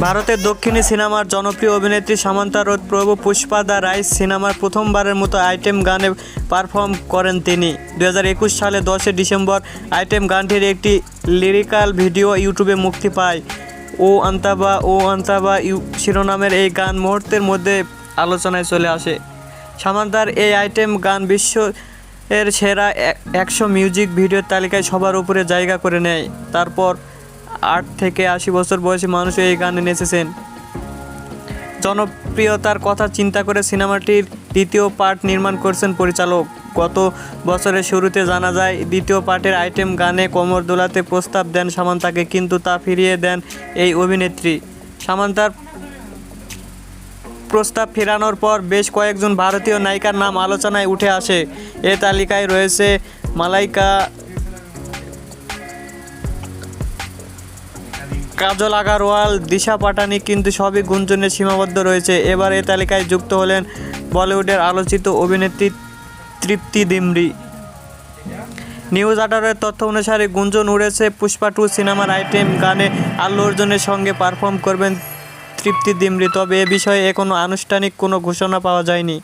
ভারতের দক্ষিণী সিনেমার জনপ্রিয় অভিনেত্রী সামান্তা রোদ প্রভু পুষ্পা দ্য রাইস সিনেমার প্রথমবারের মতো আইটেম গানে পারফর্ম করেন তিনি। দু হাজার একুশ সালে দশই ডিসেম্বর আইটেম গানটির একটি লিরিক্যাল ভিডিও ইউটিউবে মুক্তি পায়। ও আন্তাবা ও আন্তাবা ইউ শিরোনামের এই গান মুহূর্তের মধ্যে আলোচনায় চলে আসে। সামান্তার এই আইটেম গান বিশ্ব এর সেরা একশো মিউজিক ভিডিওর তালিকায় সবার উপরে জায়গা করে নেয়। তারপর আট থেকে আশি বছর বয়সী মানুষ এই গানে নেচেছেন। জনপ্রিয়তার কথা চিন্তা করে সিনেমাটির দ্বিতীয় পার্ট নির্মাণ করছেন পরিচালক। গত বছরের শুরুতে জানা যায়, দ্বিতীয় পার্টের আইটেম গানে কোমর দোলাতে প্রস্তাব দেন সামান্তাকে, কিন্তু তা ফিরিয়ে দেন এই অভিনেত্রী। সামান্তার প্রস্তাব ফেরানোর পর বেশ কয়েকজন ভারতীয় নায়িকার নাম আলোচনায় উঠে আসে। এ তালিকায় রয়েছে মালাইকা কাজল আগারওয়াল, দিশা পাটানি কিন্তু সবই গুঞ্জনে সীমাবদ্ধ রয়েছে। এবার এই তালিকায় যুক্ত হলেন বলিউডের আলোচিত অভিনেত্রী তৃপ্তি দিমরি নিউজ আটারের তথ্য অনুসারে গুঞ্জন উড়েছে পুষ্পা টু সিনেমার আইটেম গানে আল্লু অর্জুনের সঙ্গে পারফর্ম করবেন তৃপ্তি দিমরি তবে এ বিষয়ে এখনও আনুষ্ঠানিক কোনো ঘোষণা পাওয়া যায়নি।